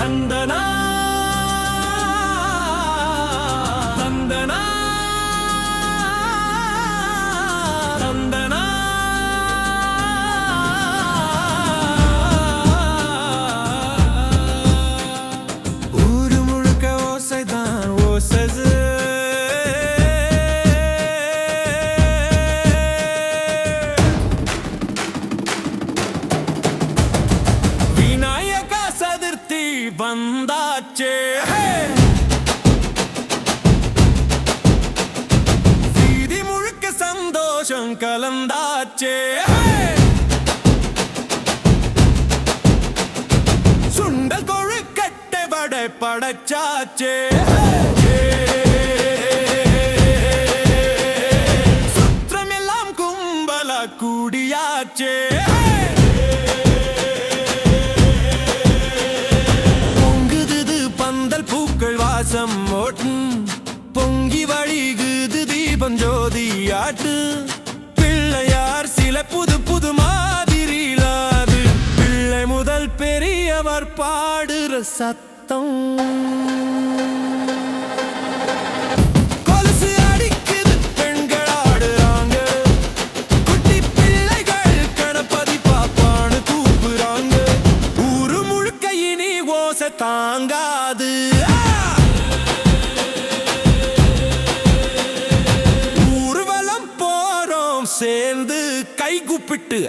தந்தனா வந்தாச்சே. வீதி முழுக்க சந்தோஷம் கலந்தாச்சே. சுண்டல் கொழுக்கட்டை வடை படைச்சாச்சே. சுற்றமெல்லாம் கும்பல கூடியாச்சே. பாசம் வாசம் ஓட்டும். பொங்கி வழிகுது தீபம் ஜோதி ஆட்டு பிள்ளையார் சில புது புது மாதிரிலாது. பிள்ளை முதல் பெரியவர் பாடுற சத்தம். தாங்காது. சேர்ந்து கை கூப்பிட்டு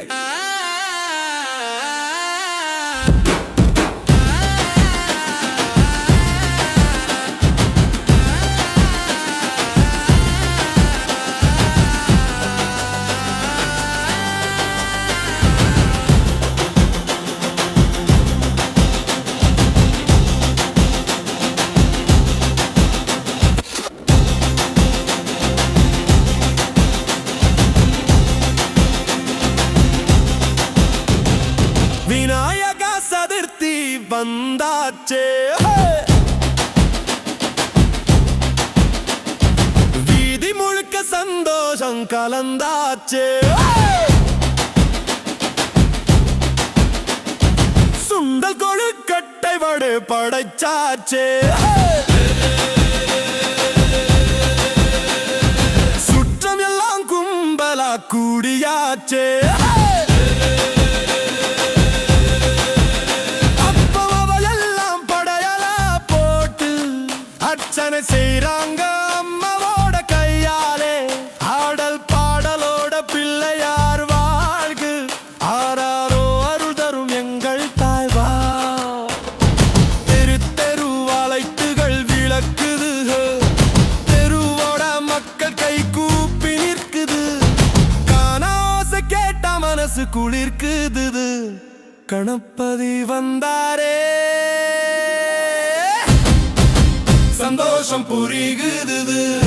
வந்தாச்சே வீதி முழுக்க சந்தோஷம் கலந்தாச்சே சுண்டல் கொழுக்கட்டை வடு படைச்சாச்சே சுற்றம் எல்லாம் கும்பலா கூடியாச்சே அர்ச்சனை செய்றாங்க அம்மாவோட கையாலே. ஆடல் பாடலோட பிள்ளையார் வாழ்கு. ஆராரோ அருள் தரும் எங்கள் தாய்வா. தெரு தெரு வளைத்துகள் விளக்குது. தெருவோட மக்கள் கை கூப்பி நிற்குது. காணாசை கேட்ட மனசு குளிர்க்குது. கணப்பதி வந்தாரே. சந்தோஷம் புரிகுது